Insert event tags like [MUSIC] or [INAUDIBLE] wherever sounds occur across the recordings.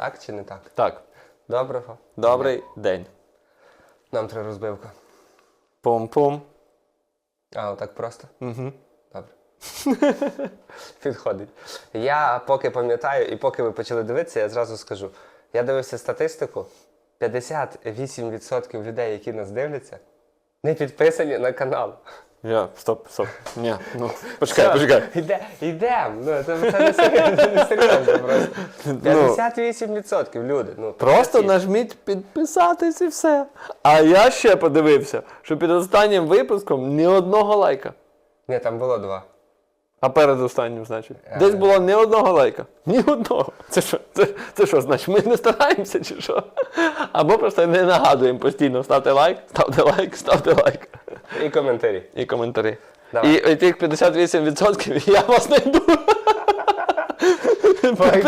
Так чи не так? Так. Доброго. Добрий день. Нам треба розбивка. Пум-пум. А, отак просто? Угу. Добре. [LAUGHS] Підходить. Я поки пам'ятаю, і поки ви почали дивитися, я зразу скажу. Я дивився статистику: 58% людей, які нас дивляться, не підписані на канал. Я, стоп, стоп. Ні, ну, почекай, почекай. Йде, йдемо. Ну, це, це не серйозно, це не серйозно просто. 58% люди. Ну, Просто прості. нажміть підписатись і все. А я ще подивився, що під останнім випуском ні одного лайка. Ні, там було два. А перед останнім, значить. Е. Десь було ні одного лайка. Ні одного. Це що? Це, це що, значить, ми не стараємося чи що? Або просто не нагадуємо постійно ставте лайк, ставте лайк, ставте лайк. І коментарі. І коментарі. Давай. І, і тих 58% [LAUGHS] я вас знайду. По IP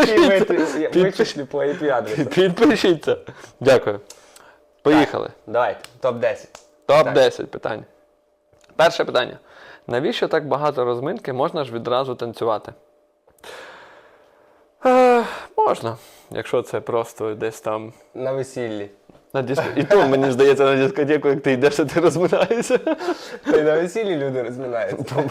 витри- по IP адресу. Підпишіться. Дякую. Поїхали. Давайте, топ-10. Топ-10 питань. Перше питання. Навіщо так багато розминки? Можна ж відразу танцювати? Е, можна, якщо це просто десь там На весіллі. На диско... І то, мені здається, на дискотеку, як ти йдеш, а ти розминаєшся. Та й на весіллі люди розминаються.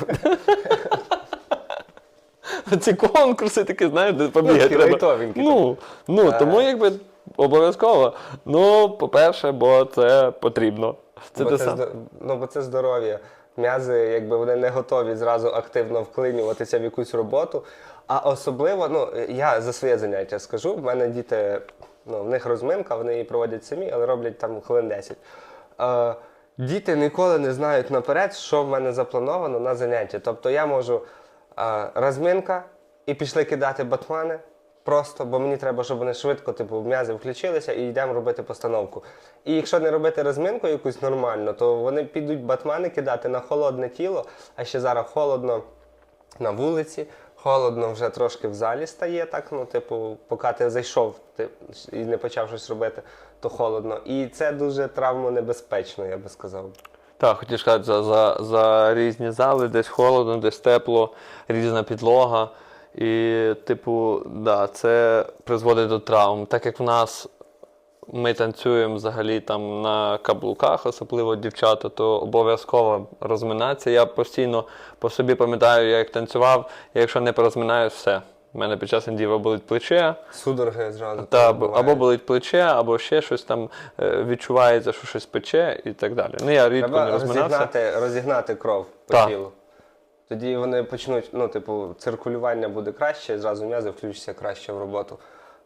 Ці конкурси такі, знаєш, де побігати треба. лайтовенькі Ну, ну, тому якби обов'язково. Ну, по-перше, бо це потрібно. Це бо, те це саме. здо- ну, бо це здоров'я. М'язи, якби вони не готові зразу активно вклинюватися в якусь роботу. А особливо, ну я за своє заняття скажу, в мене діти, ну, в них розминка, вони її проводять самі, але роблять там хвилин 10. Е, діти ніколи не знають наперед, що в мене заплановано на заняття. Тобто я можу е, розминка і пішли кидати батмани. Просто, бо мені треба, щоб вони швидко, типу, м'язи включилися і йдемо робити постановку. І якщо не робити розминку якусь нормально, то вони підуть батмани кидати на холодне тіло, а ще зараз холодно на вулиці, холодно вже трошки в залі стає, так, ну, типу, поки ти зайшов ти, і не почав щось робити, то холодно. І це дуже травмонебезпечно, я би сказав. Так, хотів сказати, за, за, за різні зали, десь холодно, десь тепло, різна підлога. І, типу, да, це призводить до травм. Так як в нас ми танцюємо взагалі там на каблуках, особливо дівчата, то обов'язково розминатися. Я постійно по собі пам'ятаю, як танцював, я якщо не порозминаюсь, все. У мене під час індіва болить плече, Судороги зразу. та, або, або болить плече, або ще щось там е, відчувається, що щось пече і так далі. Ну я рідко Треба не розминався. розігнати, розігнати кров по Так. тілу. Тоді вони почнуть, ну, типу, циркулювання буде краще, зразу м'язи включаться краще в роботу.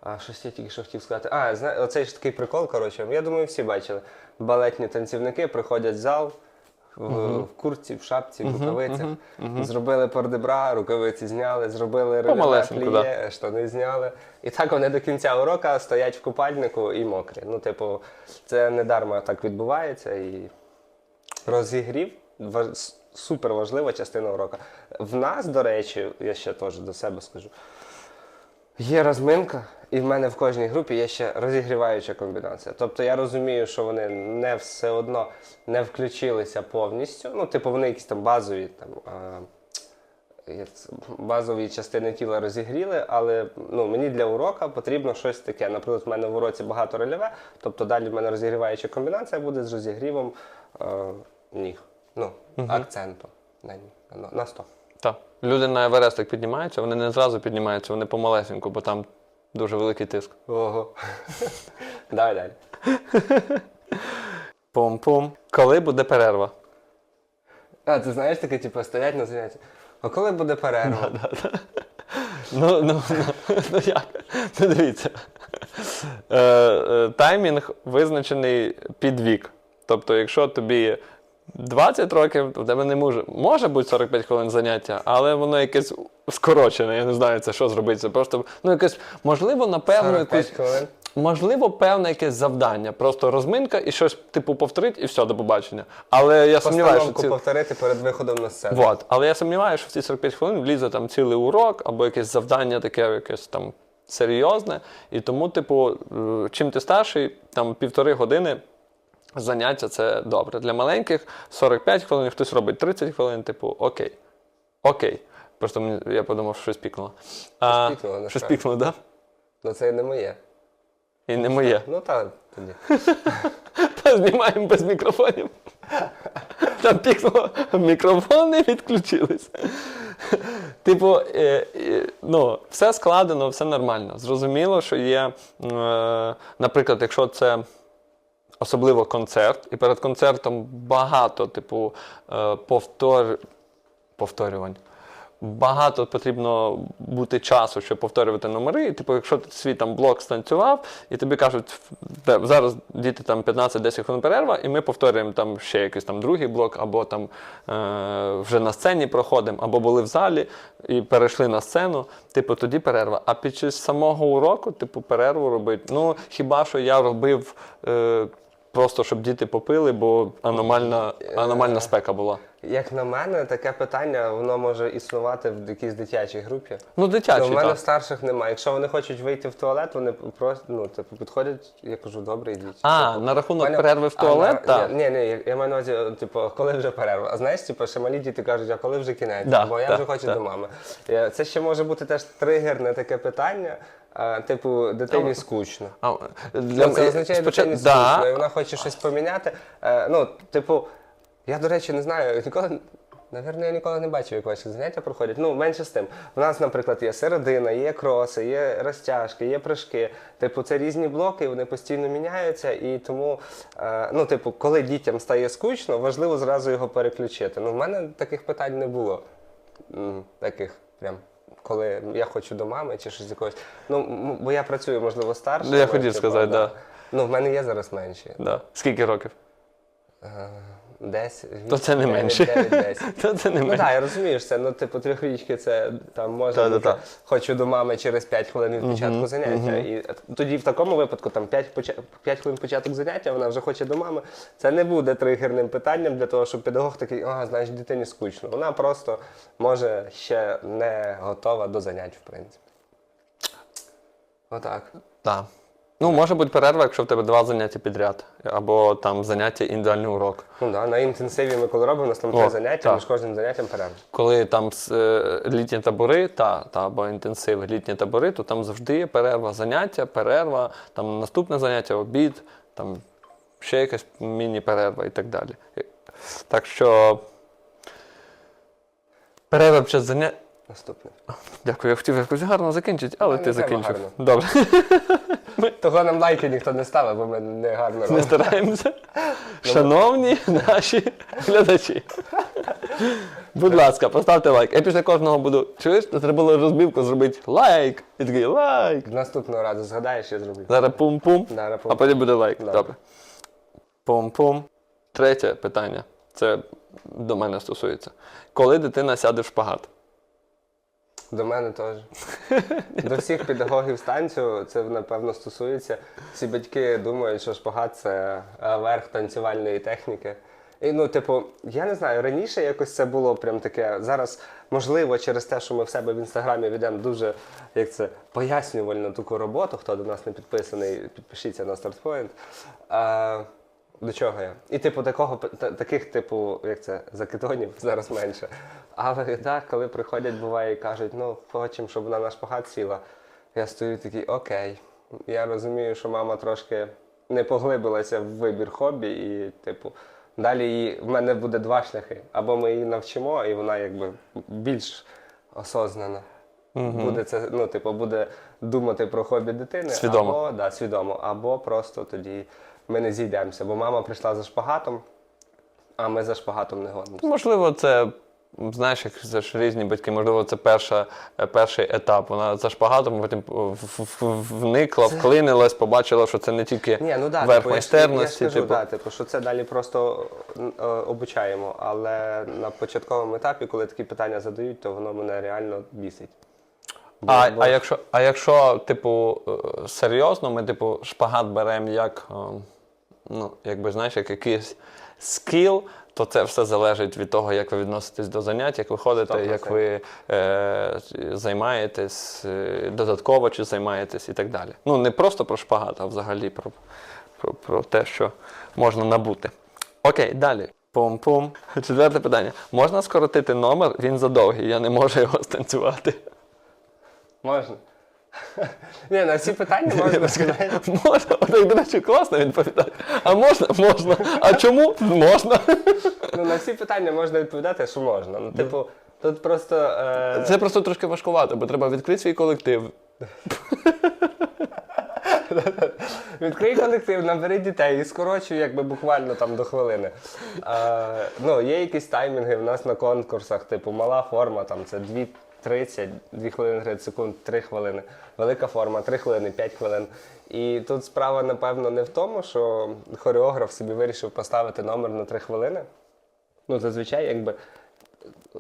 А щось я тільки що хотів сказати. А, зна... оцей ж такий прикол, коротше, я думаю, всі бачили. Балетні танцівники приходять в зал в, в куртці, в шапці, в рукавицях. Зробили пордебра, рукавиці зняли, зробили реле Помалесеньку, пліє, штани зняли. І так вони до кінця урока стоять в купальнику і мокрі. Ну, типу, це не дарма так відбувається. І розігрів супер важлива частина урока. В нас, до речі, я ще теж до себе скажу. Є розминка, і в мене в кожній групі є ще розігріваюча комбінація. Тобто я розумію, що вони не все одно не включилися повністю. Ну, типу, вони якісь там базові там. Базові частини тіла розігріли, але ну, мені для урока потрібно щось таке. Наприклад, в мене в уроці багато рельєве, тобто далі в мене розігріваюча комбінація буде з розігрівом е, ніг. Ну, акцентом на. На, на стоп. Так. Люди на Еверест так піднімаються, вони не зразу піднімаються, вони помалесеньку, бо там дуже великий тиск. Ого. [LAUGHS] Давай далі. Пум-пум. Коли буде перерва? А, ти знаєш таке, типу, стоять на занятті. А коли буде перерва? [LAUGHS] Ну, ну, ну, [LAUGHS] ну як? Ну дивіться. Е, е, таймінг визначений під вік. Тобто, якщо тобі 20 років, в тебе не може. Може бути 45 хвилин заняття, але воно якесь скорочене. Я не знаю, це що зробити. Це просто, ну, якесь, можливо, напевно, 45 якусь. хвилин. Можливо, певне якесь завдання. Просто розминка і щось, типу, повторить, і все, до побачення. Але я сумніваюся, що ці... повторити перед виходом на сцену. Вот. Але я сумніваюся, що в ці 45 хвилин влізе там цілий урок або якесь завдання таке, якесь там серйозне. І тому, типу, е, чим ти старший, там півтори години заняття це добре. Для маленьких 45 хвилин, хтось робить 30 хвилин, типу, окей. Окей. Просто мені, я подумав, що щось пікнуло. А, пікнуло, Щось насправді. пікнуло, так? Да? Ну це і не моє. І не моє. Ну так, тоді. [LAUGHS] Та знімаємо без мікрофонів. Там пікнуло мікрофони відключились. Типу, е, е, ну, все складено, все нормально. Зрозуміло, що є, е, наприклад, якщо це особливо концерт, і перед концертом багато, типу, е, повтор... повторювань. Багато потрібно бути часу, щоб повторювати номери. І, типу, якщо ти свій там блок станцював, і тобі кажуть, зараз діти там 15-10 хвилин перерва, і ми повторюємо там ще якийсь там другий блок, або там е, вже на сцені проходимо, або були в залі і перейшли на сцену. Типу, тоді перерва. А під час самого уроку, типу, перерву робити. Ну, хіба що я робив. Е, Просто щоб діти попили, бо аномальна, аномальна спека була. Як на мене, таке питання воно може існувати в якійсь дитячій групі. Ну, У дитячий, мене так. старших немає. Якщо вони хочуть вийти в туалет, вони просто ну, типу, підходять, я кажу, добре, йдіть. А, Типу, на рахунок мене- перерви в А, туалет, на- так. Ні, ні, я, я маю на увазі, типу, коли вже перерва. А знаєш, типу, ще малі діти кажуть, а коли вже кінець? Да, Бо я так, вже хочу так. до мами. Е, Це ще може бути теж тригерне таке питання. А, Типу, дитині скучно. А, для це означає, спочат- дитині скучно, і вона хоче щось поміняти. Е, ну, типу, я, до речі, не знаю, ніколи. Навірно, я ніколи не бачив, як ваші заняття проходять. Ну, менше з тим. У нас, наприклад, є середина, є кроси, є розтяжки, є прыжки. Типу, це різні блоки, вони постійно міняються. І тому, е, ну, типу, коли дітям стає скучно, важливо зразу його переключити. Ну, в мене таких питань не було. Таких прям. Коли я хочу до мами чи щось якогось. Ну, м- бо я працюю, можливо, старше. Ну, я хотів сказати, да. Ну, в мене є зараз менші. да. Скільки років? Е, Десь. То це не менше. [LAUGHS] То це не Ну менше. так, я розумію, що це, ну, типу, трьохрічки це там може бути, хочу до мами через 5 хвилин від початку заняття. І тоді в такому випадку там 5, 5 хвилин початок заняття, вона вже хоче до мами. Це не буде тригерним питанням для того, щоб педагог такий, ага, значить, дитині скучно. Вона просто може ще не готова до занять, в принципі. Отак. Так. Ну, може бути перерва, якщо в тебе два заняття підряд, або там заняття індивідуальний урок. Ну да, на інтенсиві ми коли робимо, у нас там О, три заняття, так. між кожним заняттям перерва. Коли там с- е, літні табори, та, та або інтенсиви, літні табори, то там завжди є перерва, заняття, перерва, там наступне заняття, обід, там ще якась міні-перерва і так далі. Так що перерва під час заняття. Наступне. Дякую, я хотів якось гарно закінчити, але Та ти не треба закінчив. гарно. Добре, [LAUGHS] Того нам лайки ніхто не ставив, бо ми не гарно робимо. стараємося. Шановні наші глядачі. Будь ласка, поставте лайк. Я після кожного буду. Чуєш, треба було розбивку зробити лайк. І такий лайк. Наступного разу згадаєш, я зроблю. Зараз пум-пум, Зараз пум. а потім буде лайк. Добре. Добре. Пум-пум. Третє питання. Це до мене стосується. Коли дитина сяде в шпагат? До мене теж. До всіх педагогів станцію це напевно стосується. Всі батьки думають, що шпагат це е, верх танцювальної техніки. І ну, типу, я не знаю, раніше якось це було прям таке. Зараз, можливо, через те, що ми в себе в інстаграмі ведемо дуже як це пояснювальну таку роботу. Хто до нас не підписаний, підпишіться на StartPoint. До чого я? І типу такого таких, типу, як це, закидонів [LAUGHS] зараз менше. Але так, коли приходять, буває і кажуть, ну хочемо, щоб вона на шпагат сіла. Я стою такий, окей. Я розумію, що мама трошки не поглибилася в вибір хобі, і, типу, далі її, в мене буде два шляхи. Або ми її навчимо, і вона якби більш осознана. Буде це, ну, типу, буде думати про хобі дитини. Свідомо. Або, да, свідомо. Або просто тоді ми не зійдемося. Бо мама прийшла за шпагатом, а ми за шпагатом не годимося. Можливо, це. Знаєш, як це ж різні батьки, можливо, це перша, е, перший етап. Вона за шпагатом потім вникла, вклинилась, побачила, що це не тільки Ні, ну да, верх типу, я ж- майстерності. Я ж кажу, типу. да, типу, що це далі просто е, обучаємо. Але на початковому етапі, коли такі питання задають, то воно мене реально бісить. Бо- А, бо- а, якщо, а якщо, типу, е, серйозно, ми, типу, шпагат беремо як, ну, якби, знаєш, як якийсь скіл, то це все залежить від того, як ви відноситесь до занять, як ви ходите, як ви е, займаєтесь е, додатково чи займаєтесь і так далі. Ну, не просто про шпагат, а взагалі про, про, про те, що можна набути. Окей, далі. Пум-пум. Четверте питання. Можна скоротити номер? Він задовгий, я не можу його станцювати. Можна. [LAUGHS] Ні, на всі питання можна сказати. [LAUGHS] Можна, отак, до речі, класно відповідати. А можна? Можна. А чому? Можна. Ну, на всі питання можна відповідати, що можна. Ну, типу, тут просто. Е... Це просто трошки важкувато, бо треба відкрити свій колектив. [LAUGHS] Відкрий колектив, набери дітей і скорочуй якби буквально там до хвилини. Е, ну, є якісь таймінги в нас на конкурсах, типу мала форма, там це 2.30, 2 хвилини 30 секунд, 3 хвилини. Велика форма, 3 хвилини, 5 хвилин. І тут справа, напевно, не в тому, що хореограф собі вирішив поставити номер на 3 хвилини. Ну, зазвичай, якби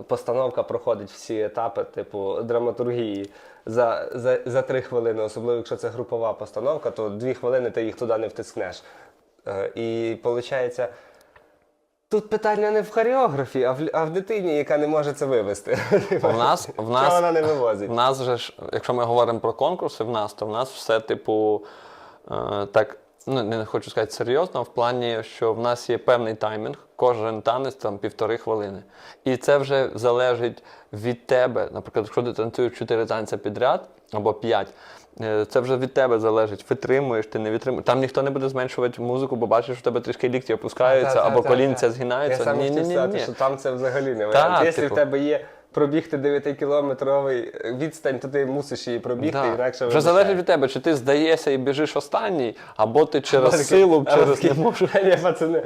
постановка проходить всі етапи, типу драматургії за, за, за три хвилини, особливо якщо це групова постановка, то дві хвилини ти їх туди не втискнеш. Е, і виходить, тут питання не в хореографі, а в, а в дитині, яка не може це вивести. В нас, в Чого нас, вона не вивозить? в нас же ж, якщо ми говоримо про конкурси в нас, то в нас все, типу, е, так, ну не хочу сказати серйозно, в плані, що в нас є певний таймінг, кожен танець там півтори хвилини. І це вже залежить від тебе. Наприклад, якщо ти танцюєш чотири танці підряд або п'ять. е, Це вже від тебе залежить. Витримуєш, ти не витримуєш. Там ніхто не буде зменшувати музику, бо бачиш, що в тебе трішки лікті опускаються або колінця згинаються. Ні, ні, ні, ні. що там це взагалі не варіант. Якщо типу. в тебе є пробігти 9-кілометровий відстань, то ти мусиш її пробігти, Да. інакше Вже залежить від тебе, чи ти здаєшся і біжиш останній, або ти через Такі- силу, через не можу. Ні, пацани.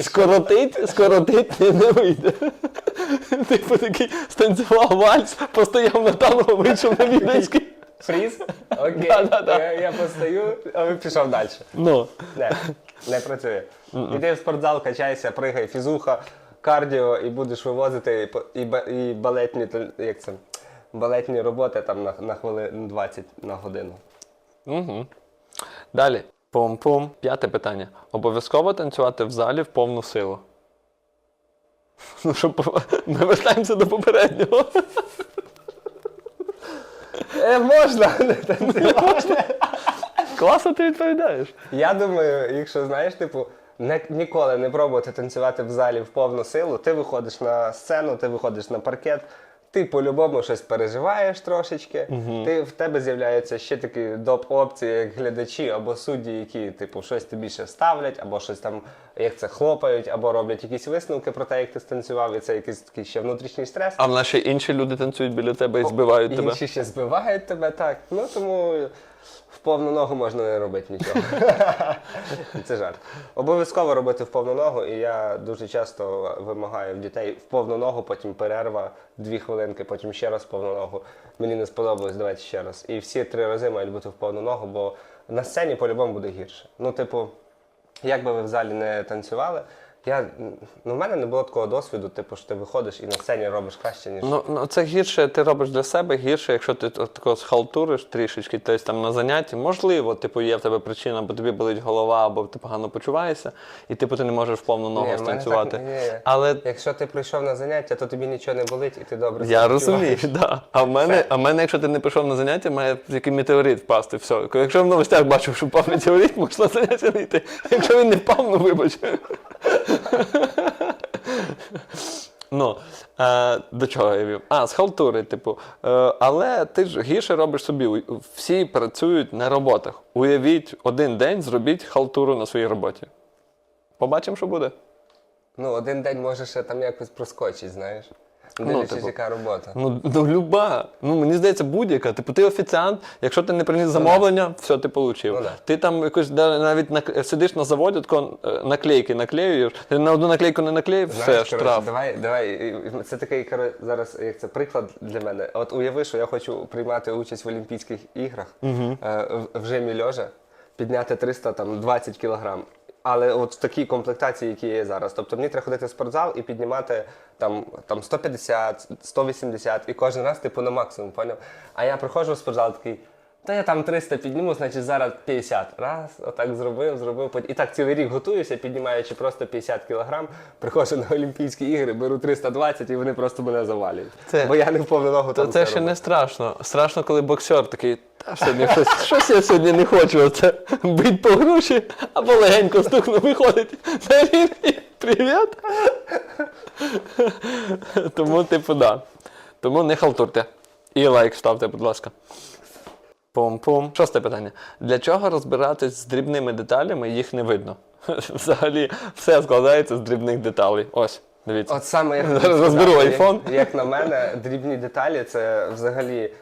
Скоротить, скоротить не, не вийде. Типу такий станцював вальс, постояв на танго, вийшов на Віденський. Фріз? Окей. Да-да-да. Я, я постою, а ви пішов далі. Ну, Не, не працює. Іди в спортзал, качайся, пригай, фізуха, кардіо і будеш вивозити і, і, і балетні, як це, балетні роботи там на, на хвилин 20 на годину. угу. Далі. Пум-пум. П'яте питання. Обов'язково танцювати в залі в повну силу. [LAUGHS] Ну, що, по- [LAUGHS] ми вертаємося до попереднього. Е, можна не танцювати. Класно ти відповідаєш. Я думаю, якщо знаєш, типу, не, ніколи не пробувати танцювати в залі в повну силу, ти виходиш на сцену, ти виходиш на паркет, ти по-любому щось переживаєш трошечки. Ти, в тебе з'являються ще такі доп опції, як глядачі або судді, які типу, щось тобі ще ставлять, або щось там, як це хлопають, або роблять якісь висновки про те, як ти станцював, і це якийсь такий ще внутрішній стрес. А в нас ще інші люди танцюють біля тебе і збивають тебе. Інші ще збивають тебе, так. Ну тому в повну ногу можна не робити нічого. [LAUGHS] Це жарт. Обов'язково робити в повну ногу, і я дуже часто вимагаю в дітей в повну ногу, потім перерва, дві хвилинки, потім ще раз в повну ногу. Мені не сподобалось, давайте ще раз. І всі три рази мають бути в повну ногу, бо на сцені по-любому буде гірше. Ну, типу, як би ви в залі не танцювали, я, ну, в мене не було такого досвіду, типу, що ти виходиш і на сцені робиш краще, ніж. Ну, ну це гірше ти робиш для себе, гірше, якщо ти от тако схалтуриш трішечки, тобто там на занятті, можливо, типу, є в тебе причина, бо тобі болить голова, або ти погано почуваєшся, і типу ти не можеш в повну ногу Ні, станцювати. так- ні. Але Якщо ти прийшов на заняття, то тобі нічого не болить і ти добре я розумію, [LAUGHS] да. А в мене, а в мене, якщо ти не пішов на заняття, має який метеорит впасти. Все. Якщо в новостях бачив, що впав метеорит, можна заняття не йти. Якщо він не впав, ну вибач. Ну, е, до чого я вів? А, з халтури, типу. Е, але ти ж гірше робиш собі. Всі працюють на роботах. Уявіть, один день зробіть халтуру на своїй роботі. Побачимо, що буде. Ну, один день може ще там якось проскочить, знаєш. Ну, Дивлячись, типу, яка робота. Ну, ну люба. Ну, мені здається, будь-яка. Типу, ти офіціант, якщо ти не приніс замовлення, все ти отримав. Ну, да. Ти там якось да, навіть нак- сидиш на заводі, тако е, наклейки наклеюєш, ти на одну наклейку не наклеїв, все, Знаєш, штраф. коротше, давай, давай. і- Це такий коротше, зараз як це приклад для мене. От уяви, що я хочу приймати участь в Олімпійських іграх е, в, в жимі льожа, підняти 320 кілограм. Але от в такій комплектації, які є зараз. Тобто мені треба ходити в спортзал і піднімати там, там 150, 180 і кожен раз типу на максимум, поняв? А я приходжу в спортзал такий. Та я там 300 підніму, значить зараз 50. Раз, отак зробив, зробив. І так цілий рік готуюся, піднімаючи просто 50 кілограм, приходжу на Олімпійські ігри, беру 320 і вони просто мене завалюють. Це- Бо я не в повну ногу там це це ще роблю. не страшно. Страшно, коли боксер такий, та сьогодні щось, [LAUGHS] щось я сьогодні не хочу. Оце бить по груші, або легенько стукну, виходить [LAUGHS] на рівні. Привіт. [LAUGHS] Тому, типу, да. Тому не халтурте. І лайк ставте, будь ласка. Пум-пум. Шосте питання. Для чого розбиратись з дрібними деталями, їх не видно? [LAUGHS] Взагалі, все складається з дрібних деталей. Ось, дивіться. От саме як Зараз [LAUGHS] розберу сказати, айфон. Як, як на мене, дрібні деталі це взагалі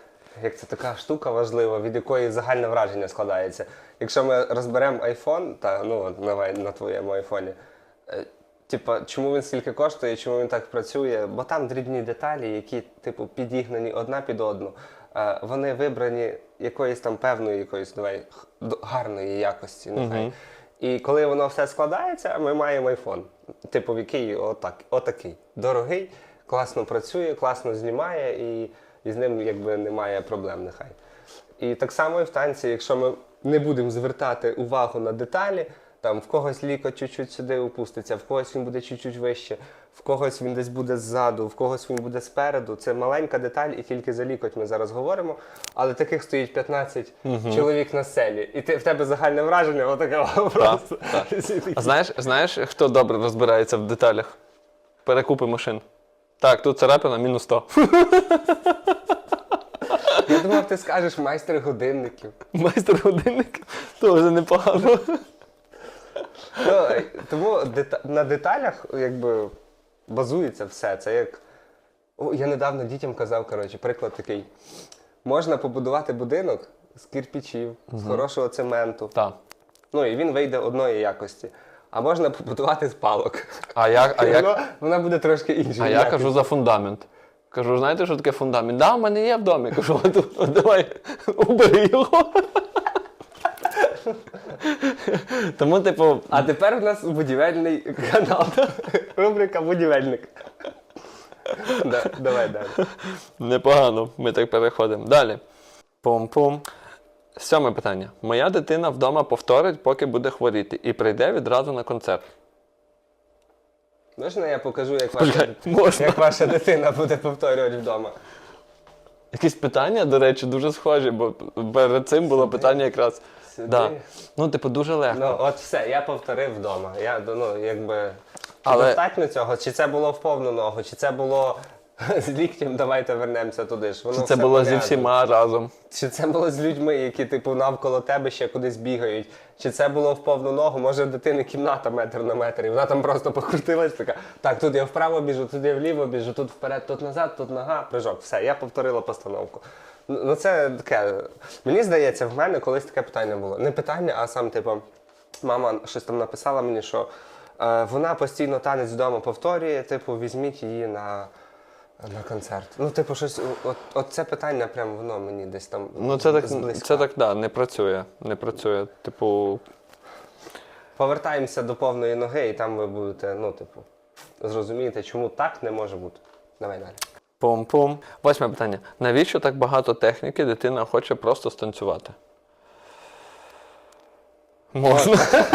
як це така штука важлива, від якої загальне враження складається. Якщо ми розберемо айфон, та ну от на, на твоєму айфоні. е, Типа, чому він стільки коштує, чому він так працює? Бо там дрібні деталі, які, типу, підігнані одна під одну. Е, Вони вибрані якоїсь там певної, якоїсь давай гарної якості. Нехай. І коли воно все складається, ми маємо iPhone. Типу, який отак, отакий. Дорогий, класно працює, класно знімає, і, і з ним якби немає проблем нехай. І так само і в танці, якщо ми не будемо звертати увагу на деталі, там в когось лікоть чуть-чуть сюди опуститься, в когось він буде чуть-чуть вище, в когось він десь буде ззаду, в когось він буде спереду. Це маленька деталь, і тільки за лікоть ми зараз говоримо. Але таких стоїть 15 чоловік на сцені. І ти, в тебе загальне враження, отаке [LAUGHS] просто. А знаєш, знаєш, хто добре розбирається в деталях? Перекупи машин. Так, тут царапина мінус 100. [LAUGHS] Я думав, ти скажеш майстер годинників. Майстер годинник. Теж непогано. Ну, тому дета- на деталях якби базується все. Це як. О, я недавно дітям казав, коротше, приклад такий. Можна побудувати будинок з кирпичів, з хорошого цементу. Так. Ну і він вийде одної якості. А можна побудувати з палок. А як, а І як, воно, вона буде трошки іншою. а я якості. кажу за фундамент. Кажу, знаєте, що таке фундамент? Да, в мене є в домі. Кажу, «От, от давай, убери його. [LAUGHS] Тому, типу, А тепер у нас будівельний канал. [LAUGHS] Рубрика будівельник. Да, давай далі. Непогано, ми так переходимо. Далі. Пум-пум. Сьоме питання. Моя дитина вдома повторить, поки буде хворіти, і прийде відразу на концерт. Можна я покажу, як ваша, можна. як ваша дитина буде повторювати вдома? Якісь питання, до речі, дуже схожі, бо перед цим було питання якраз. Сюди. Да. Ну, типу, дуже легко. Ну, от все, я повторив вдома. Я, ну, якби. Чи Але- достатньо цього? Чи це було в повну ногу, чи це було [LAUGHS] з ліктем, давайте вернемося туди ж. Воно Чи це було зі всіма разом? Чи це було з людьми, які типу навколо тебе ще кудись бігають? Чи це було в повну ногу? Може, в дитини кімната метр на метр, і вона там просто покрутилась така. Так, тут я вправо біжу, тут я вліво біжу, тут вперед, тут назад, тут нога, прыжок. Все, я повторила постановку. Ну це таке. Мені здається, в мене колись таке питання було. Не питання, а сам, типу, мама щось там написала мені, що е, вона постійно танець вдома повторює, типу, візьміть її на. На концерт. Ну, типу, щось. От, от це питання, прям воно мені десь там. Ну, це так, зблизька. це так, да, не працює. Не працює. Типу, Повертаємося до повної ноги, і там ви будете, ну, типу, зрозумієте, чому так не може бути. Давай далі. Пум-пум. Восьме питання. Навіщо так багато техніки дитина хоче просто станцювати? Можна. [LAUGHS]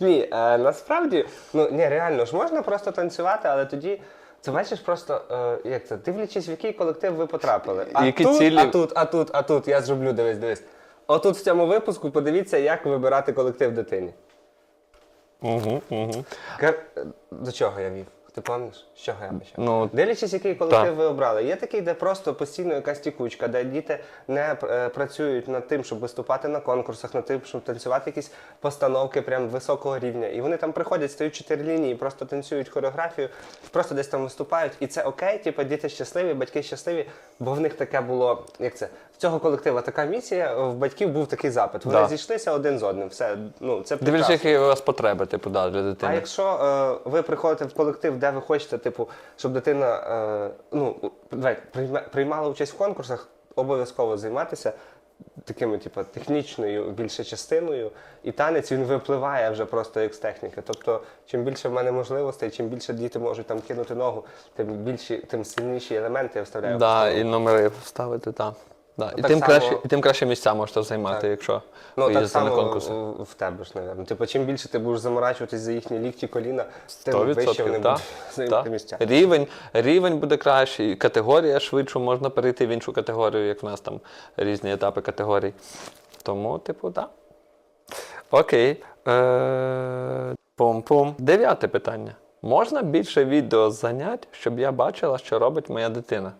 Ні, е, насправді, ну ні, реально ж можна просто танцювати, але тоді. Це бачиш просто, е, як це, дивлячись, в який колектив ви потрапили. А Які тут, цілі- а тут, а тут, а тут, я зроблю, дивись, дивись. Отут в цьому випуску подивіться, як вибирати колектив дитині. Угу, угу. Ка- До чого я вів? Ти пам'ятаєш? З чого я почав? Ну, Дивлячись, який колектив Так. ви обрали. Є такий, де просто постійно якась тікучка, де діти не е, працюють над тим, щоб виступати на конкурсах, над тим, щоб танцювати якісь постановки прям високого рівня. І вони там приходять, стають чотири лінії, просто танцюють хореографію, просто десь там виступають. І це окей, типу, діти щасливі, батьки щасливі, бо в них таке було, як це, цього колектива така місія, в батьків був такий запит. Вони Да. зійшлися один з одним. Все, ну, це Дивлячись, прекрасно. які у вас потреби, типу, да, для А якщо е, ви приходите в колектив, де ви хочете, типу, щоб дитина е, ну, давайте, прийма- приймала участь в конкурсах, обов'язково займатися такими, типу, технічною більше частиною, і танець він випливає вже просто як з техніки. Тобто, чим більше в мене можливостей, чим більше діти можуть там кинути ногу, тим більші, тим сильніші елементи я вставляю. в Да, і номери вставити, так. Да. І, так тим само- краще, і тим краще місця можете займати, Так. якщо Ну, так їздите на само конкурси. в, тебе ж, напевно. Типу, чим більше ти будеш заморачуватись за їхні лікті, коліна, тим вище вони так, будуть [LAUGHS] займати так. місця. Рівень, рівень буде кращий, категорія швидше можна перейти в іншу категорію, як в нас там різні етапи категорій. Тому, типу, так. Окей. Е- Пум-пум. Дев'яте питання. Можна більше відео занять, щоб я бачила, що робить моя дитина?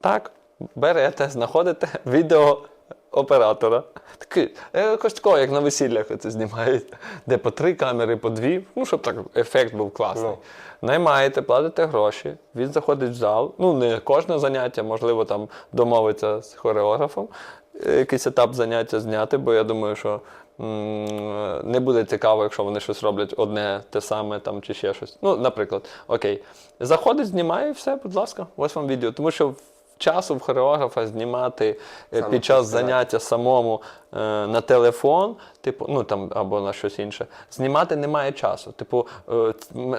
Так, берете, знаходите [LAUGHS] відеооператора. Такий, е, якось такого, як на весіллях це знімають, де по три камери, по дві, ну, щоб так ефект був класний. Ну. Наймаєте, платите гроші, він заходить в зал. Ну, не кожне заняття, можливо, там домовиться з хореографом, е, якийсь етап заняття зняти, бо я думаю, що не буде цікаво, якщо вони щось роблять одне те саме там чи ще щось. Ну, наприклад, окей. Заходить, знімає і все, будь ласка, ось вам відео. Тому що часу в хореографа знімати е, Саме під час починати. заняття самому е, на телефон, типу, ну там або на щось інше, знімати немає часу. Типу, е,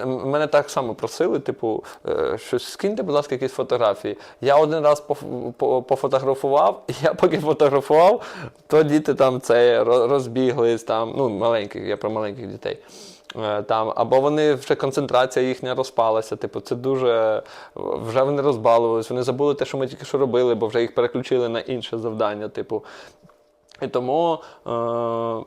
мене так само просили, типу, е, що скиньте, будь ласка, якісь фотографії. Я один раз поф- по- пофотографував, і [LAUGHS] я поки фотографував, то діти там це розбіглись, там, ну, маленьких, я про маленьких дітей. Е, Там, або вони вже концентрація їхня розпалася. Типу, це дуже вже вони розбалувались, вони забули те, що ми тільки що робили, бо вже їх переключили на інше завдання. Типу. І тому е,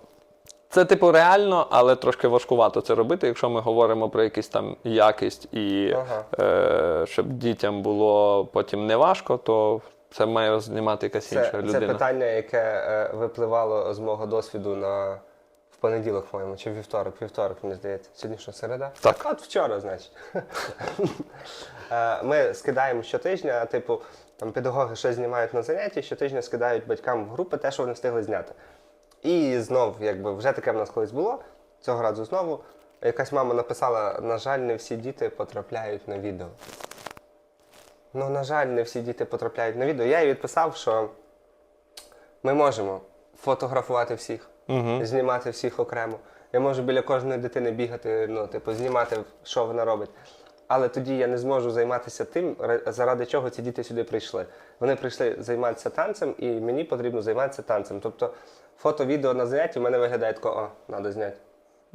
це, типу, реально, але трошки важкувато це робити, якщо ми говоримо про якусь там якість і Ага. е, щоб дітям було потім не важко, то це має знімати якась інша людина. це питання, яке е, випливало з мого досвіду на в понеділок, по-моєму, чи вівторок, вівторок, мені здається. Сьогодні що, середа? Так. От вчора, значить. [LAUGHS] Е, Ми скидаємо щотижня, типу, там педагоги щось знімають на занятті, щотижня скидають батькам в групи те, що вони встигли зняти. І знов, якби вже таке в нас колись було, цього разу знову. Якась мама написала: на жаль, не всі діти потрапляють на відео. Ну, на жаль, не всі діти потрапляють на відео. Я їй відписав, що ми можемо фотографувати всіх, Угу. знімати всіх окремо. Я можу біля кожної дитини бігати, ну, типу, знімати, що вона робить. Але тоді я не зможу займатися тим, заради чого ці діти сюди прийшли. Вони прийшли займатися танцем, і мені потрібно займатися танцем. Тобто фото, відео на занятті в мене виглядає тако, о, треба зняти.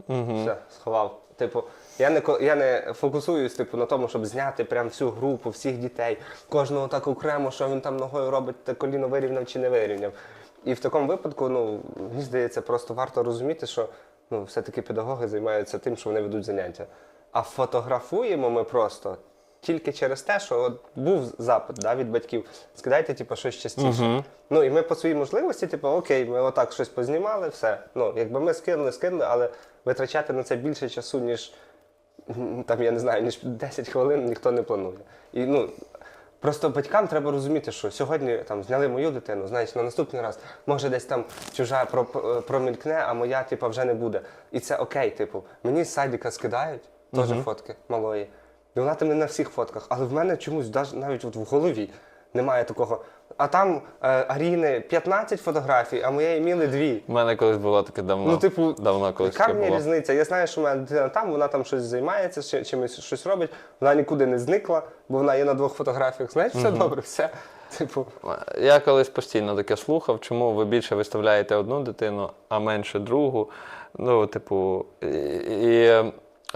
Угу. Все, сховав. Типу, я не я не фокусуюсь типу, на тому, щоб зняти прям всю групу, всіх дітей, кожного так окремо, що він там ногою робить, те коліно вирівняв чи не вирівняв. І в такому випадку, ну, мені здається, просто варто розуміти, що ну, все-таки педагоги займаються тим, що вони ведуть заняття. А фотографуємо ми просто тільки через те, що от був запит да, від батьків. Скидайте, типу, щось частіше. Угу. Ну і ми по своїй можливості, типу, окей, ми отак щось познімали, все. Ну, якби ми скинули, скинули, але витрачати на це більше часу, ніж там, я не знаю, ніж 10 хвилин ніхто не планує. І ну. Просто батькам треба розуміти, що сьогодні там зняли мою дитину, значить на наступний раз може десь там чужа про- промількне, а моя типу, вже не буде. І це окей, типу, мені з садіка скидають теж фотки малої. І вона там не на всіх фотках, але в мене чомусь навіть от в голові немає такого. А там е, Аріни 15 фотографій, а моєї Міли дві. У мене колись було таке давно. Ну, типу, давно колись Яка мені різниця? Я знаю, що моя дитина там, вона там щось займається, чимось щось робить, вона нікуди не зникла, бо вона є на двох фотографіях. Знаєш, все добре, все. Типу, Я колись постійно таке слухав, чому ви більше виставляєте одну дитину, а менше другу. Ну, типу, і, і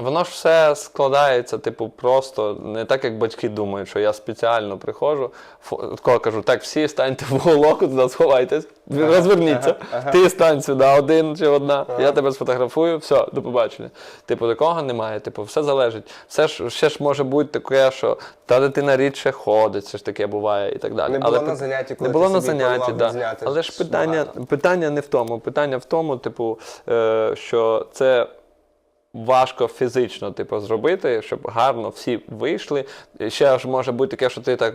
воно ж все складається, типу, просто не так, як батьки думають, що я спеціально приходжу, такого кажу, так, всі станьте в уголок, туди сховайтесь, розверніться. Ти стань сюди, один чи одна, я тебе сфотографую, все, до побачення. Типу, такого немає. Типу, все залежить. Все ж ще ж може бути таке, що та дитина рідше ходить, це ж таке буває і так далі. Не було Але на занятті, коли не було ти на занятті, да. відзняти Але ж ж питання, багато. питання не в тому. Питання в тому, типу, е, що це. Важко фізично типу, зробити, щоб гарно всі вийшли. Ще ж може бути таке, що ти так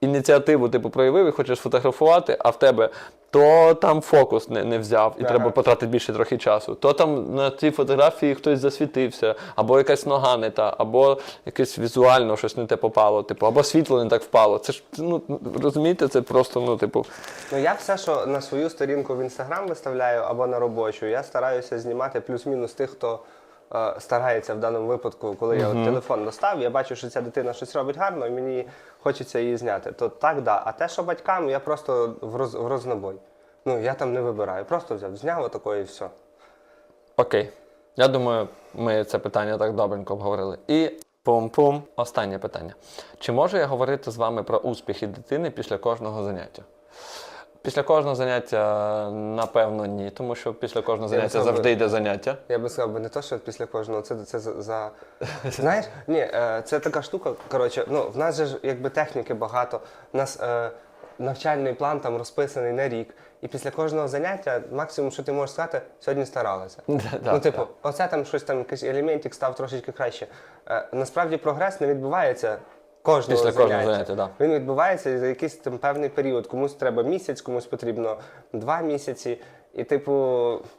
ініціативу типу, проявив і хочеш фотографувати, а в тебе то там фокус не, не взяв, і Ага. треба потратити більше трохи часу. То там на цій фотографії хтось засвітився, або якась нога не та, або якесь візуально щось не те попало, типу, або світло не так впало. Це ж ну розумієте, це просто ну, типу. ну я все, що на свою сторінку в інстаграм виставляю або на робочу, я стараюся знімати плюс-мінус тих, хто старається в даному випадку, коли я от телефон достав, я бачу, що ця дитина щось робить гарно, і мені хочеться її зняти. То так, да. А те, що батькам, я просто в, роз, в рознобой. Ну, я там не вибираю. Просто взяв, зняв отако і все. Окей. Я думаю, ми це питання так добренько обговорили. І пум-пум. Останнє питання. Чи можу я говорити з вами про успіхи дитини після кожного заняття? Після кожного заняття, напевно, ні, тому що після кожного заняття би- завжди йде заняття. Я би сказав, не то, що після кожного, це, це за. [LAUGHS] Знаєш, ні, е, це така штука. Коротше, ну в нас же ж якби техніки багато. У нас е, навчальний план там розписаний на рік. І після кожного заняття максимум, що ти можеш сказати, сьогодні [LAUGHS] да, ну, типу, оце там щось там, якийсь елементик став трошечки краще. Е, насправді прогрес не відбувається кожного Після кожного заняття. да. Він відбувається за якийсь там певний період. Комусь треба місяць, комусь потрібно два місяці. І, типу,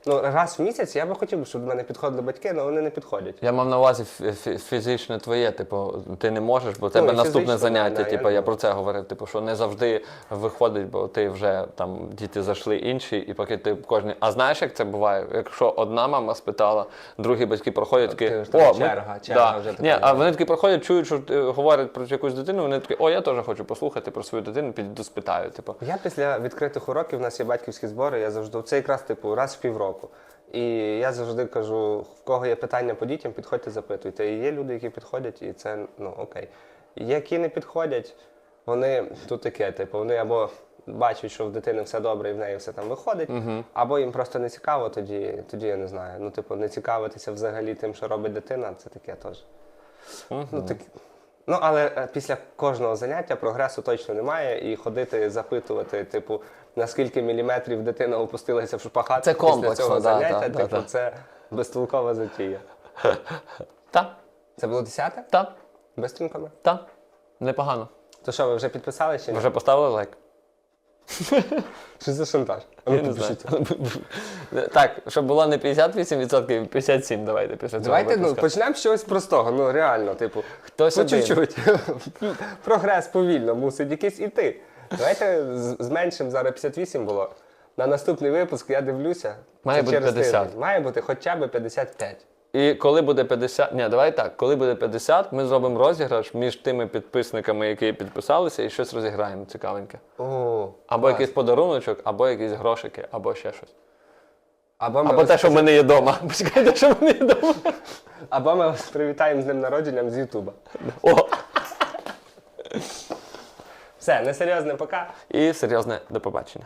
ну раз в місяць я би хотів, щоб до мене підходили батьки, але вони не підходять. Я мав на увазі фі- фі- фізичне твоє, типу, ти не можеш, бо в тебе Ну, наступне заняття. да, типу, я я про це говорив. Типу, що не завжди виходить, бо ти вже там діти зайшли інші, і поки ти кожен. А знаєш, як це буває? Якщо одна мама спитала, другі батьки проходять такі. О, ми... черга, черга да. вже така Ні, а вони такі проходять, чують, що е, говорять про якусь дитину, вони такі, о, я теж хочу послухати про свою дитину, піду спитаю. Типу. Я після відкритих уроків, у нас є батьківські збори, я завжди це якраз типу раз в півроку. І я завжди кажу, в кого є питання по дітям, підходьте, запитуйте. І є люди, які підходять, і це ну окей. Які не підходять, вони тут таке, типу, вони або бачать, що в дитини все добре і в неї все там виходить, або їм просто не цікаво, тоді, тоді я не знаю. Ну, типу, не цікавитися взагалі тим, що робить дитина, це таке теж. Ну, так, ну, але е, після кожного заняття прогресу точно немає, і ходити запитувати, типу, на скільки міліметрів дитина опустилася в шпахат Це після комплексно, цього да, заняття, да, да, типу, да. це безтолкова затія. [LAUGHS] Та, Це було десяте? та, Бистренько? та. Непогано. То що, ви вже підписали чи ні? Вже поставили лайк? [LAUGHS] Що за шантаж? А ну, Я не знаю. підпишіться. [LAUGHS] Так, щоб було не 58%, 57 давайте після цього. Давайте ну, випуска. почнемо з чогось простого. Ну реально, типу, Хтось по один. чуть-чуть. Прогрес повільно мусить якийсь іти. Давайте зменшимо зараз 58 було. На наступний випуск я дивлюся. Має це бути через 50. тиждень. Має бути хоча б 55. І коли буде 50, ні, давай так, коли буде 50, ми зробимо розіграш між тими підписниками, які підписалися, і щось розіграємо цікавеньке. О, Або клас. якийсь подаруночок, або якісь грошики, або ще щось. Або ми, Або вас, те, що в мене є вдома. [LAUGHS] Почекайте, що в мене є вдома. або ми вас привітаємо з днем народженням з Ютуба. О! Все, несерйозне пока. І серйозне до побачення.